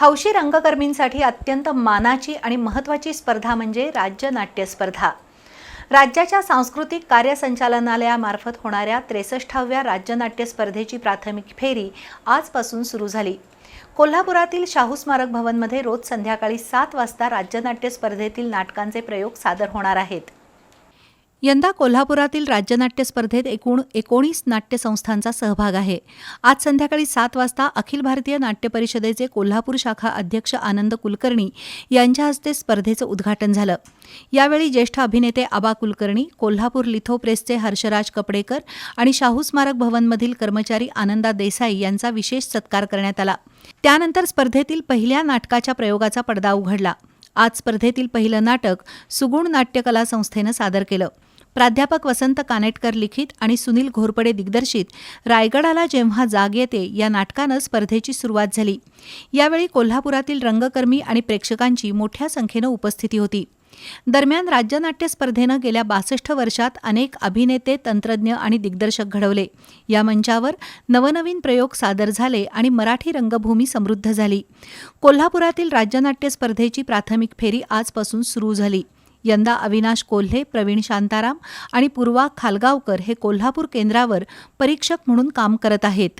हौशी रंगकर्मींसाठी अत्यंत मानाची आणि महत्त्वाची स्पर्धा म्हणजे राज्य नाट्य स्पर्धा. राज्याच्या सांस्कृतिक कार्य संचालनालयामार्फत होणाऱ्या त्रेसष्टाव्या राज्य नाट्य स्पर्धेची प्राथमिक फेरी आजपासून सुरू झाली. कोल्हापुरातील शाहू स्मारक भवनमध्ये रोज संध्याकाळी सात वाजता राज्य नाट्य स्पर्धेतील नाटकांचे प्रयोग सादर होणार आहेत. यंदा कोल्हापुरातील राज्यनाट्य स्पर्धेत एकूण एकोणीस नाट्यसंस्थांचा सहभाग आहे. आज संध्याकाळी सात वाजता अखिल भारतीय नाट्य परिषदेचे कोल्हापूर शाखा अध्यक्ष आनंद कुलकर्णी यांच्या हस्ते स्पर्धेचं उद्घाटन झालं. यावेळी ज्येष्ठ अभिनेते आबा कुलकर्णी कोल्हापूर लिथो प्रेसचे हर्षराज कपडेकर आणि शाहू स्मारक भवनमधील कर्मचारी आनंदा देसाई यांचा विशेष सत्कार करण्यात आला. त्यानंतर स्पर्धेतील पहिल्या नाटकाच्या प्रयोगाचा पडदा उघडला. आज स्पर्धेतील पहिलं नाटक सुगुण नाट्यकला संस्थेनं सादर केलं. प्राध्यापक वसंत कानेटकर लिखित आणि सुनील घोरपडे दिग्दर्शित. रायगडाला जेव्हा जाग येते या नाटकानं स्पर्धेची सुरुवात झाली. यावेळी कोल्हापुरातील रंगकर्मी आणि प्रेक्षकांची मोठ्या संख्येनं उपस्थिती होती. दरम्यान राज्यनाट्य स्पर्धेनं गेल्या बासष्ट वर्षात अनेक अभिनेते तंत्रज्ञ आणि दिग्दर्शक घडवले. या मंचावर नवनवीन प्रयोग सादर झाले आणि मराठी रंगभूमी समृद्ध झाली. कोल्हापुरातील राज्यनाट्य स्पर्धेची प्राथमिक फेरी आजपासून सुरू झाली. यंदा अविनाश कोल्हे प्रवीण शांताराम आणि पूर्वा खालगावकर हे कोल्हापूर केंद्रावर परीक्षक म्हणून काम करत आहेत.